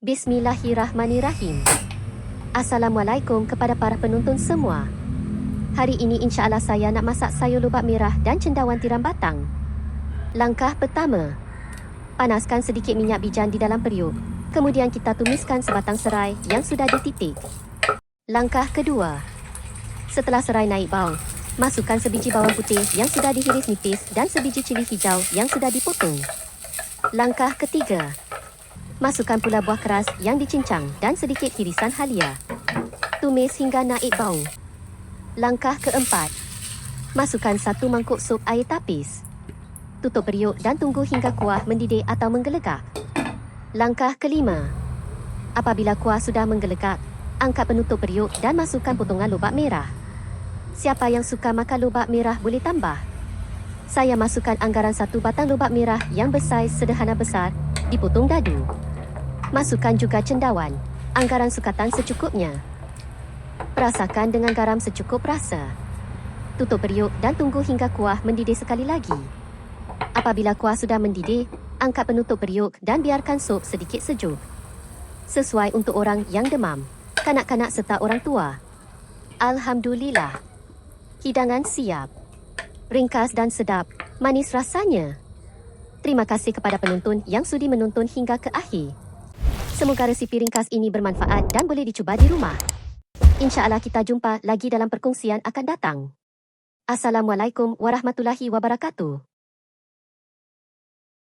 Bismillahirrahmanirrahim. Assalamualaikum kepada para penonton semua. Hari ini insya-Allah saya nak masak sayur lubak merah dan cendawan tiram batang. Langkah pertama. Panaskan sedikit minyak bijan di dalam periuk. Kemudian kita tumiskan sebatang serai yang sudah dititik. Langkah kedua. Setelah serai naik bau, masukkan sebiji bawang putih yang sudah dihiris nipis dan sebiji cili hijau yang sudah dipotong. Langkah ketiga. Masukkan pula buah keras yang dicincang dan sedikit hirisan halia. Tumis hingga naik bau. Langkah keempat. Masukkan satu mangkuk sup air tapis. Tutup periuk dan tunggu hingga kuah mendidih atau menggelegak. Langkah kelima. Apabila kuah sudah menggelegak, angkat penutup periuk dan masukkan potongan lubak merah. Siapa yang suka makan lubak merah boleh tambah. Saya masukkan anggaran satu batang lubak merah yang bersaiz sederhana besar, dipotong dadu. Masukkan juga cendawan, anggaran sukatan secukupnya. Rasakan dengan garam secukup rasa. Tutup periuk dan tunggu hingga kuah mendidih sekali lagi. Apabila kuah sudah mendidih, angkat penutup periuk dan biarkan sup sedikit sejuk. Sesuai untuk orang yang demam, kanak-kanak serta orang tua. Alhamdulillah. Hidangan siap. Ringkas dan sedap, manis rasanya. Terima kasih kepada penonton yang sudi menonton hingga ke akhir. Semoga resipi ringkas ini bermanfaat dan boleh dicuba di rumah. InsyaAllah kita jumpa lagi dalam perkongsian akan datang. Assalamualaikum warahmatullahi wabarakatuh.